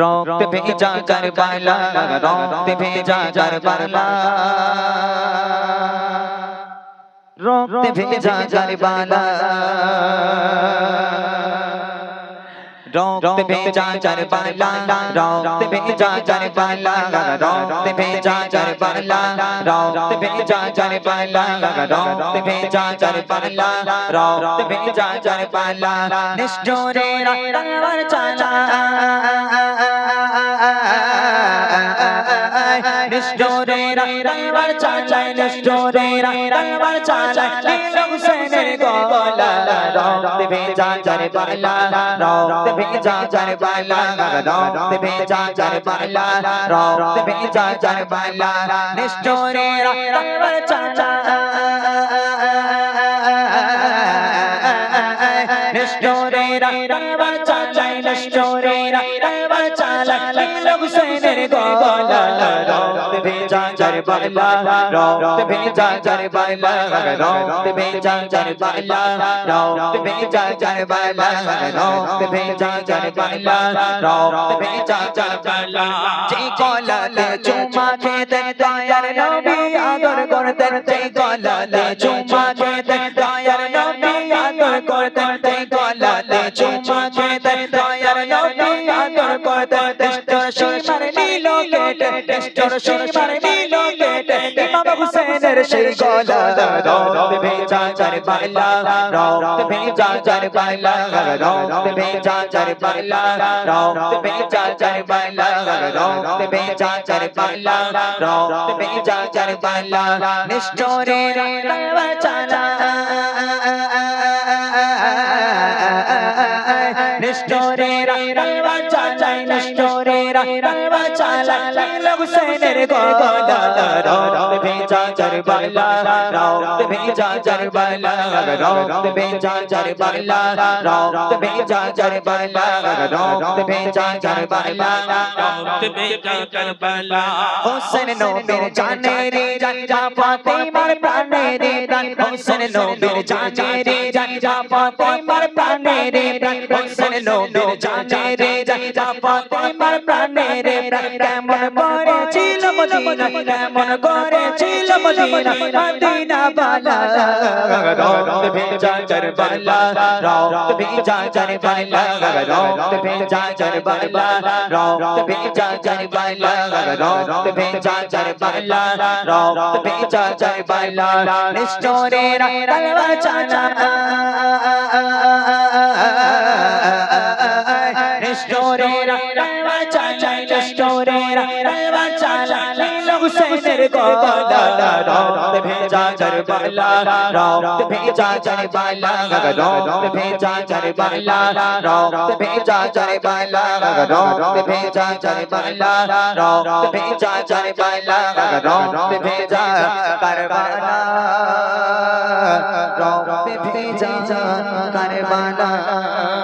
রক্ত ভেজা কারবালা রক্ত ভেজা কারবালা। রক্ত ভেজা কারবালা। रोकते भेजा चर बाला रोकते भेजा चर बाला रोकते भेजा चर बाला रोकते भेजा चर बाला रोकते भेजा चर बाला रोकते भेजा चर बाला निष्ठोरे रंगवर चला निष्ठोरे रंगवर चला निष्ठोरे रंगवर चला नील हुसैन गोला রক্ত ভেজা যার বালা রক্ত ভেজা যার বালা রক্ত ভেজা যার বালা রক্ত ভেজা যার বালা নিষ্ঠুরে রক্ত পর চালা রক্ত পর চালা রক্ত পর লোক সেনের গোলা ভেজা কারবালা রক্ত ভেজা কারবালা রক্ত ভেজা কারবালা রক্ত ভেজা কারবালা রক্ত ভেজা কারবালা রক্ত ভেজা কারবালা যে কলাতে চুমা খেতে দয়ার নবী আদর করতেন যে কলাতে চুমা খেতে দয়ার নবী আদর করতেন যে কলাতে চুমা খেতে দয়ার নবী আদর করতেন সীমার নীল নিশ্চয় নিষ্ঠুর সীমার নীল কেটে ইমাম হুসেনের নিষ্ঠুরে তলবার চালায় লোক সেনের গলা রক্ত ভেজা কারবালা রক্ত ভেজা কারবালা রক্ত ভেজা কারবালা রক্ত ভেজা কারবালা রক্ত ভেজা কারবালা রক্ত বেজা কারবালা হোসেন নবীর জানে রে জানজা ফাতেমার প্রাণে রে প্রাণ হোসেন নবীর জানে রে জানজা ফাতেমার প্রাণে রে হোসেন নবীর জানে রে জানজা ফাতেমার প্রাণে রে কেমন করেছিল মদিনা, কেমন করেছিল মদিনা মদিনা বালা। রক্ত ভেজা কারবালা রক্ত ভেজা কারবালা রক্ত ভেজা কারবালা রক্ত ভেজা কারবালা রক্ত ভেজা কারবালা রক্ত ভেজা কারবালা নিষ্ঠুরে मेरा तलवा चाचा হুসেনের গলা, রক্ত ভেজা জারবালা রক্ত ভেজা জারবালা রক্ত ভেজা জারবালা রক্ত ভেজা জারবালা রক্ত ভেজা জারবালা রক্ত ভেজা জারবালা রক্ত ভেজা কারবালা, রক্ত ভেজা কারবালা।